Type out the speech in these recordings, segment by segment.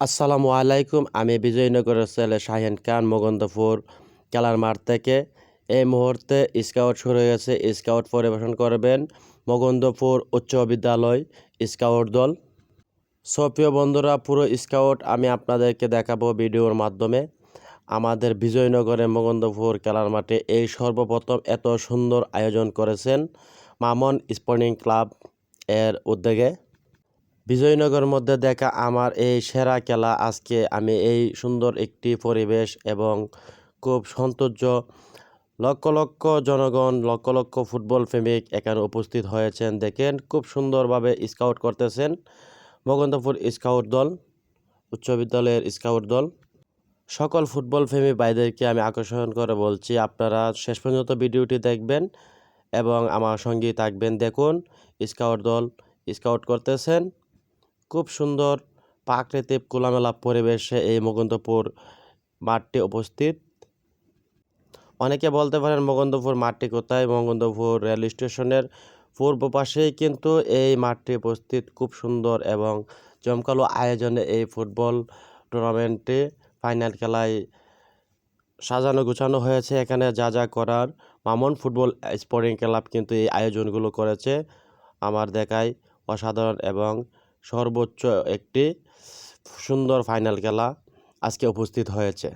আসসালামু আলাইকুম, আমি বিজয়নগরের ছেলে শাহিন খান মুগন্ধপুর খেলার মাঠ থেকে। এই মুহূর্তে স্কাউট শুরু হয়ে গেছে, স্কাউট পরিবেশন করবেন মুগন্ধপুর উচ্চ বিদ্যালয় স্কাউট দল। সপ্রিয় বন্ধুরা, পুরো স্কাউট আমি আপনাদেরকে দেখাবো ভিডিওর মাধ্যমে। আমাদের বিজয়নগরে মুগন্ধপুর খেলার মাঠে এই সর্বপ্রথম এত সুন্দর আয়োজন করেছেন মামন স্পোর্টিং ক্লাব এর উদ্যোগে। বিজয়নগর মধ্যে দেখা আমার এই সেরা খেলা। আজকে আমি এই সুন্দর একটি পরিবেশ এবং খুব সৌন্দর্য লক্ষ লক্ষ জনগণ, লক্ষ লক্ষ ফুটবল প্রেমিক এখানে উপস্থিত হয়েছেন। দেখেন, খুব সুন্দরভাবে স্কাউট করতেছেন মগন্ধপুর স্কাউট দল, উচ্চ বিদ্যালয়ের স্কাউট দল। সকল ফুটবল প্রেমী ভাইদেরকে আমি আকর্ষণ করে বলছি, আপনারা শেষ পর্যন্ত ভিডিওটি দেখবেন এবং আমার সঙ্গেই থাকবেন। দেখুন স্কাউট দল স্কাউট করতেছেন। খুব সুন্দর প্রাকৃতিক খোলামেলা পরিবেশে এই মুকুন্দপুর মাঠটি উপস্থিত। অনেকে বলতে পারেন মুকুন্দপুর মাঠটি কোথায়? মুকুন্দপুর রেল স্টেশনের পূর্ব পাশেই কিন্তু এই মাঠটি উপস্থিত। খুব সুন্দর এবং জমকালো আয়োজনে এই ফুটবল টুর্নামেন্টে ফাইনাল খেলায় সাজানো গুছানো হয়েছে। এখানে যা যা করার মামুন ফুটবল স্পোর্টিং ক্লাব কিন্তু এই আয়োজনগুলো করেছে। আমার দেখায় অসাধারণ এবং সর্বোচ্চ একটি সুন্দর ফাইনাল খেলা আজকে উপস্থিত হয়েছে।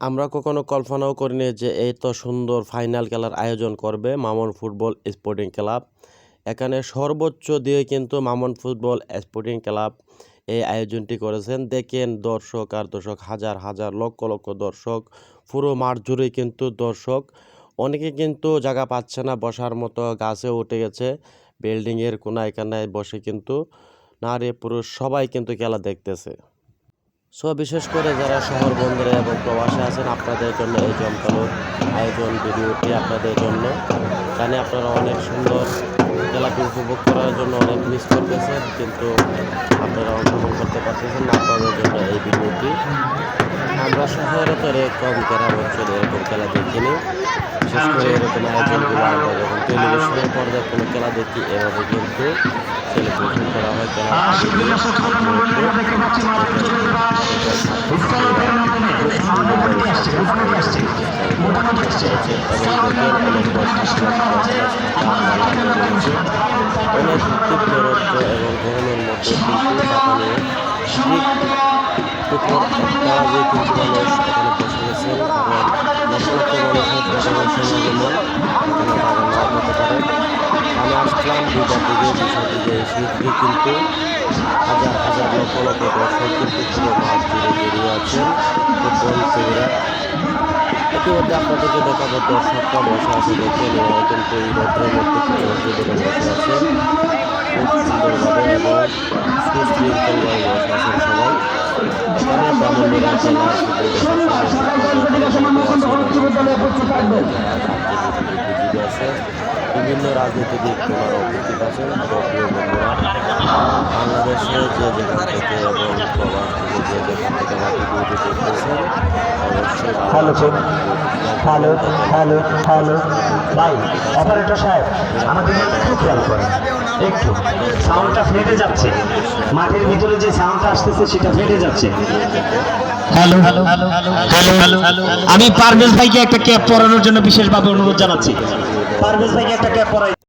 আমরা কখনো কল্পনাও করিনি যে এই তো সুন্দর ফাইনাল খেলার আয়োজন করবে মামুন ফুটবল স্পোর্টিং ক্লাব। এখানে সর্বোচ্চ দিয়ে কিন্তু মামুন ফুটবল স্পোর্টিং ক্লাব এই আয়োজনটি করেছেন। দেখেন দর্শক আর দর্শক, হাজার হাজার, লক্ষ লক্ষ দর্শক, পুরো মাঠ জুড়ে কিন্তু দর্শক। অনেকে কিন্তু জায়গা পাচ্ছে না, বসার মতো গাছে উঠে গেছে। বিল্ডিংয়ের কোনায় কানায় বসে কিন্তু নারী, পুরুষ, সবাই কিন্তু খেলা দেখতেছে। সো বিশেষ করে যারা শহর বন্দরে এবং প্রবাসে আছেন, আপনাদের জন্য এই জমকালো আয়োজন, ভিডিওটি আপনাদের জন্য। জানি আপনারা অনেক সুন্দর খেলাটি উপভোগ করার জন্য অনেক মিস করতেছেন, কিন্তু আপনারা অংশগ্রহণ করতে পারতেছেন না আপনাদের জন্য এই ভিডিওটি। আমরা সচরাচর কম গ্রাম অঞ্চলে এরকম খেলা দেখিনি। বিশেষ করে এরকম আয়োজনগুলো আমরা যখন টেলিভিশনের পর্দায় কোনো খেলা দেখি এভাবে কিন্তু সেলিব্রেশন তীব্রত্ব এবং গরমের মধ্যে কিন্তু দুটার দিকে এসে কিন্তু হাজার হাজার লক্ষ লক্ষ দর্শক কিন্তু পুরো মাঠ জুড়ে বেরিয়ে আছেন ফুটবল প্রেমীরা ইতিমধ্যে আপনাদেরকে দেখাবো দর্শকরা বসে আছে দেখে নেওয়া কিন্তু এই রৌদ্রের মধ্যে কিন্তু বসে এবং সুশৃঙ্খলভাবে আছে বিভিন্ন রাজনীতিবিদ তোমার উপস্থিত আছেন। বন্ধুরা বাংলাদেশে যে যেখান থেকে এবং প্রবাস থেকে যে যেখান থেকে আমার ভিডিওটি দেখতেছেন অবশ্যই হ্যালো হ্যালো হ্যালো হ্যালো ভাই অপারেটর সাহেব আমাদের একটু খেয়াল করেন। একটু। সাউন্ডটা ফেটে যাচ্ছে। মাঠের ভিতরে যে সাউন্ডটা আসতেছে সেটা ফেটে যাচ্ছে। হ্যালো হ্যালো হ্যালো হ্যালো আমি পারভেজ ভাইকে একটা ক্যাব পরানোর জন্য বিশেষভাবে অনুরোধ জানাচ্ছি। পারভেজ ভাইকে একটা ক্যাব পরাই